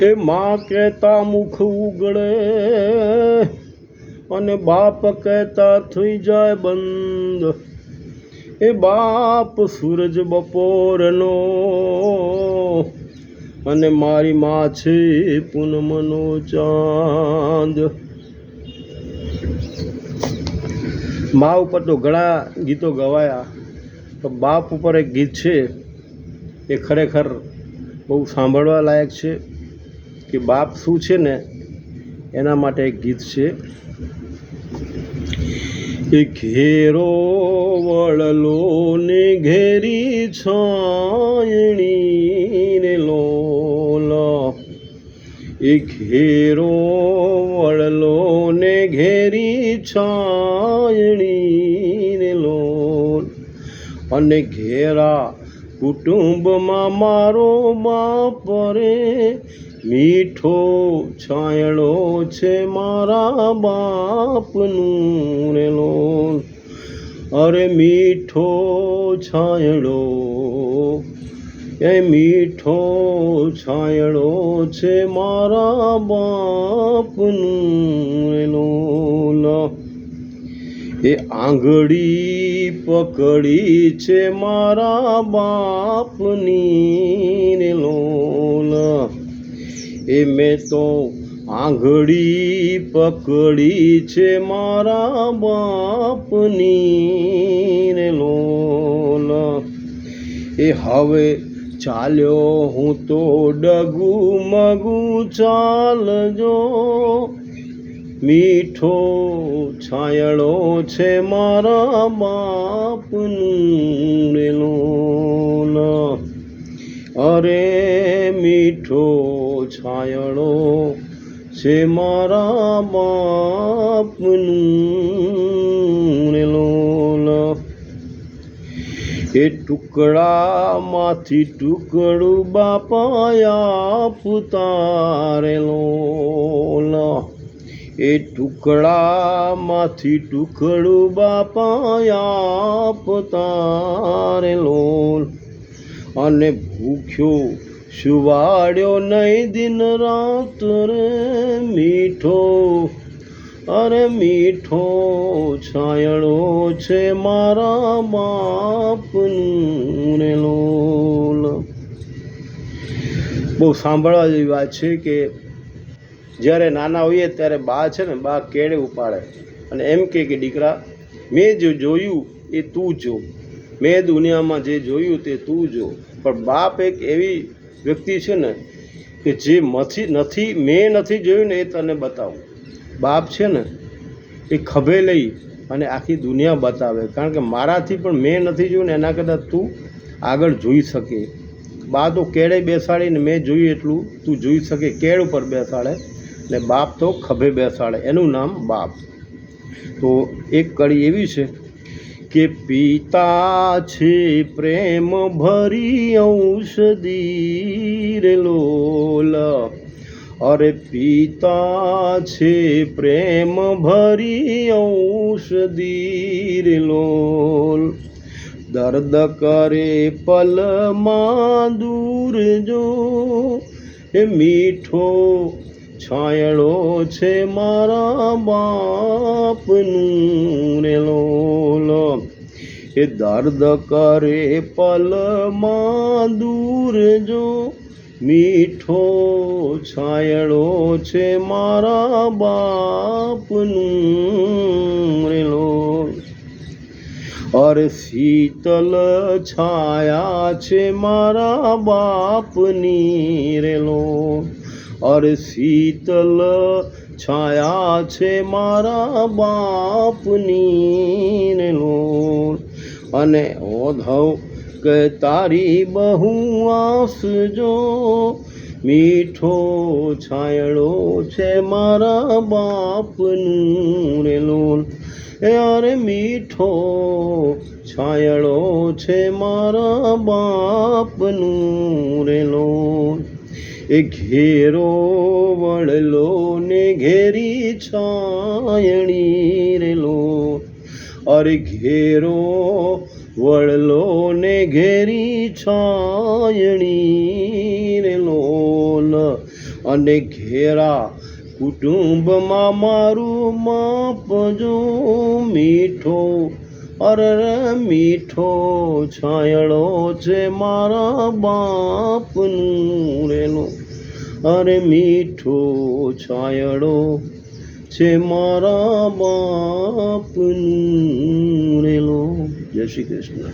એ માં કહેતા મુખ ઉગડે અને બાપ કહેતા થઈ જાય બંધ. એ બાપ સૂરજ બપોરનો અને મારી માં છે પૂનમનો ચાંદ. મા ઉપર તો ઘણા ગીતો ગવાયા તો બાપ ઉપર એક ગીત છે, એ ખરેખર બહુ સાંભળવા લાયક છે. કે બાપ શું છે ને, એના માટે એક ગીત છે. એ ઘેરો વળલો ને ઘેરી છાયણી ને લોલ. એ ઘેરો વળલો ને ઘેરી છાયણી ને લોલ. અને ઘેરા કુટુંબમાં મારો બાપ રે મીઠો છાયડો છે મારા બાપનું રે લોલ અરે મીઠો છાયડો, એ મીઠો છાયડો છે મારા બાપનું રે લોલ એ આંગળી પકડી છે મારા બાપની ને લોલ એ મેં તો આંગળી પકડી છે મારા બાપની ને લોલ. એ હવે ચાલ્યો હું તો ડગુ મગુ ચાલજો. મીઠો છાયડો છે મારા બાપનું રે લોલ. અરે મીઠો છાયડો છે મારા બાપનું લોલ. એ ટુકડામાંથી ટુકડું બાપાયા પુતારે લોલ. એ ટુકડામાંથી ટુકડું બાપાયા પતારે લોલ. અને ભૂખ્યો સુવાડ્યો નહીં દિન રાત રે મીઠો, અરે મીઠો છાયડો છે મારા બાપનું રે લોલ. બહુ સાંભળવા જેવી વાત છે કે જ્યારે નાના હોઈએ ત્યારે બા છે ને, બા કેળે ઉપાડે. અને એમ કહે કે દીકરા, મેં જે જોયું એ તું જો. મેં દુનિયામાં જે જોયું તે તું જો. પણ બાપ એક એવી વ્યક્તિ છે ને, કે જે મથી નથી, મેં નથી જોયું ને એ તને બતાવું. બાપ છે ને, એ ખભે લઈ અને આખી દુનિયા બતાવે. કારણ કે મારાથી પણ મેં નથી જોયું ને એના કદાચ તું આગળ જોઈ શકે. બા તો કેળે બેસાડીને મેં જોયું એટલું, તું જોઈ શકે કેળ ઉપર બેસાડે ને બાપ તો ખભે બેસાડે. એનું નામ બાપ. તો એક કડી એવી છે કે પિતા છે પ્રેમ ભરી ઔષધી રે લોલ. અરે પિતા છે પ્રેમ ભરી ઔષધી રે લોલ. દર્દ કરે પલમાં દૂર જો મીઠો છાયડો છે મારા બાપનું રે લોલો. એ દર્દ કરે પલમાં દૂર જો. મીઠો છાયડો છે મારા બાપનું રે લોલ. અરે શીતલ છાયા છે મારા બાપની રે લોલ. અરે શીતલ છાયા છે મારા બાપની ને અને ઓધવ કે તારી બહુ આસજો મીઠો છાયડો છે મારા બાપનું રે લોલ અરે મીઠો છાયડો છે મારા બાપનું રે લોલ એ ઘેરો વળલો ને ઘેરી છાયણી રેલો. અરે ઘેરો વળલો ને ઘેરી છાયણી રેલો અને ઘેરા કુટુંબમાં મારું માપજો મીઠો અરે મીઠો છાયડો છે મારા બાપનું રેલો. અરે મીઠો છાયડો છે મારા બાપનું રેલો. જય શ્રી કૃષ્ણ.